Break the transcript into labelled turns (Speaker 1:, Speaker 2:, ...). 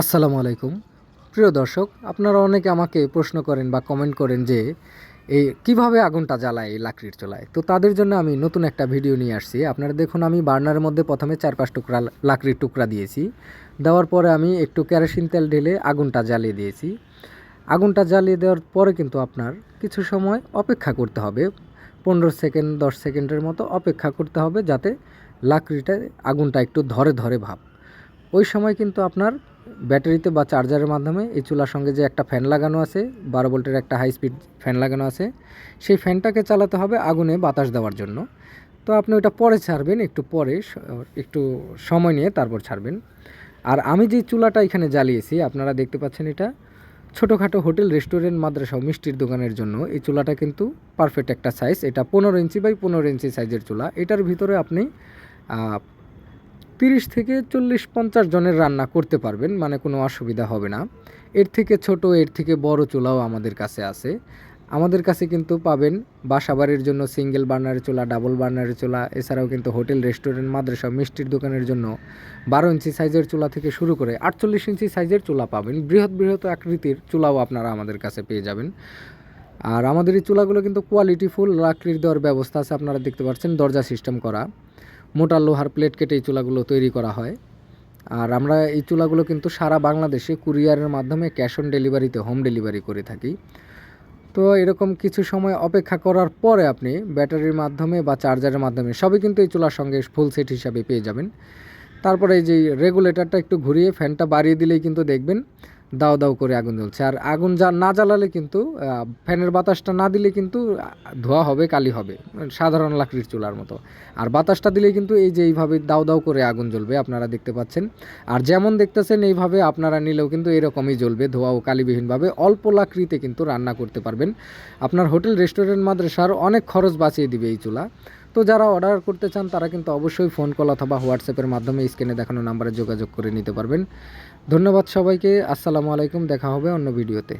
Speaker 1: আসসালামু আলাইকুম। প্রিয় দর্শক, আপনারা অনেকে আমাকে প্রশ্ন করেন বা কমেন্ট করেন যে এই কীভাবে আগুনটা জ্বালায় এই লাকড়ির চুলায়? তো তাদের জন্য আমি নতুন একটা ভিডিও নিয়ে আসছি। আপনারা দেখুন, আমি বার্নারের মধ্যে প্রথমে চার পাঁচ টুকরা লাকড়ির টুকরা দিয়েছি। দেওয়ার পরে আমি একটু কেরোসিন তেল ঢেলে আগুনটা জ্বালিয়ে দিয়েছি। আগুনটা জ্বালিয়ে দেওয়ার পরে কিন্তু আপনার কিছু সময় অপেক্ষা করতে হবে। পনেরো সেকেন্ড, দশ সেকেন্ডের মতো অপেক্ষা করতে হবে যাতে লাকড়িটা আগুনটা একটু ধরে ধরে ভাব। ওই সময় কিন্তু আপনার ব্যাটারিতে বা চার্জারের মাধ্যমে এই চুলার সঙ্গে যে একটা ফ্যান লাগানো আছে, বারো ভোল্টের একটা হাই স্পিড ফ্যান লাগানো আছে, সেই ফ্যানটাকে চালাতে হবে আগুনে বাতাস দেওয়ার জন্য। তো আপনি ওটা পরে ছাড়বেন, একটু পরে একটু সময় নিয়ে তারপর ছাড়বেন। আর আমি যে চুলাটা এখানে জ্বালিয়েছি, আপনারা দেখতে পাচ্ছেন এটা, ছোটোখাটো হোটেল, রেস্টুরেন্ট, মাদ্রাসা মিষ্টির দোকানের জন্য এই চুলাটা কিন্তু পারফেক্ট একটা সাইজ এটা পনেরো ইঞ্চি বাই পনেরো ইঞ্চি সাইজের চুলা। এটার ভিতরে আপনি তিরিশ থেকে চল্লিশ পঞ্চাশ জনের রান্না করতে পারবেন মানে কোনো অসুবিধা হবে না। এর থেকে ছোট, এর থেকে বড় চুলাও আমাদের কাছে আছে। আমাদের কাছে কিন্তু পাবেন বাসাবাড়ির জন্য সিঙ্গেল বার্নারের চুলা, ডাবল বার্নারের চুলা, এছাড়াও কিন্তু হোটেল, রেস্টুরেন্ট, মাদ্রাসা, মিষ্টির দোকানের জন্য বারো ইঞ্চি সাইজের চুলা থেকে শুরু করে আটচল্লিশ ইঞ্চি সাইজের চুলা পাবেন। বৃহৎ বৃহৎ আকৃতির চুলাও আপনারা আমাদের কাছে পেয়ে যাবেন। আর আমাদের এই চুলাগুলো কিন্তু কোয়ালিটি ফুল লাকড়ির দেওয়ার ব্যবস্থা আছে, আপনারা দেখতে পাচ্ছেন, দরজা সিস্টেম করা। মোটা লোহার প্লেট কেটে এই চুলাগুলো তৈরি করা হয়। আর আমরা এই চুলাগুলো কিন্তু সারা বাংলাদেশে কুরিয়ারের মাধ্যমে ক্যাশ অন ডেলিভারিতে, হোম ডেলিভারি করে থাকি। তো এরকম কিছু সময় অপেক্ষা করার পরে আপনি ব্যাটারির মাধ্যমে বা চার্জারের মাধ্যমে সবই কিন্তু এই চুলার সঙ্গে ফুল সেট হিসাবে পেয়ে যাবেন। তারপরে এই যে রেগুলেটরটা একটু ঘুরিয়ে ফ্যানটা বাড়িয়ে দিলেই কিন্তু দেখবেন দাও দাও করে আগুন জ্বলছে। আর আগুন যা না জ্বালালে কিন্তু ফ্যানের বাতাসটা না দিলে কিন্তু ধোয়া হবে, কালি হবে, সাধারণ লাকড়ির চুলার মতো। আর বাতাসটা দিলে কিন্তু এই যে এইভাবে দাও দাও করে আগুন জ্বলবে, আপনারা দেখতে পাচ্ছেন। আর যেমন দেখতেছেন, এইভাবে আপনারা নিলেও কিন্তু এরকমই জ্বলবে, ধোয়া ও কালিবিহীনভাবে অল্প লাকড়িতে কিন্তু রান্না করতে পারবেন। আপনার হোটেল, রেস্টুরেন্ট, মাদ্রাসার অনেক খরচ বাঁচিয়ে দিবে এই চুলা। তো যারা অর্ডার করতে চান, তারা কিন্তু অবশ্যই ফোন কল অথবা হোয়াটসঅ্যাপের মাধ্যমে স্ক্রিনে দেখানো নাম্বারে যোগাযোগ করে নিতে পারবেন। ধন্যবাদ সবাইকে, আসসালামু আলাইকুম, দেখা হবে অন্য ভিডিওতে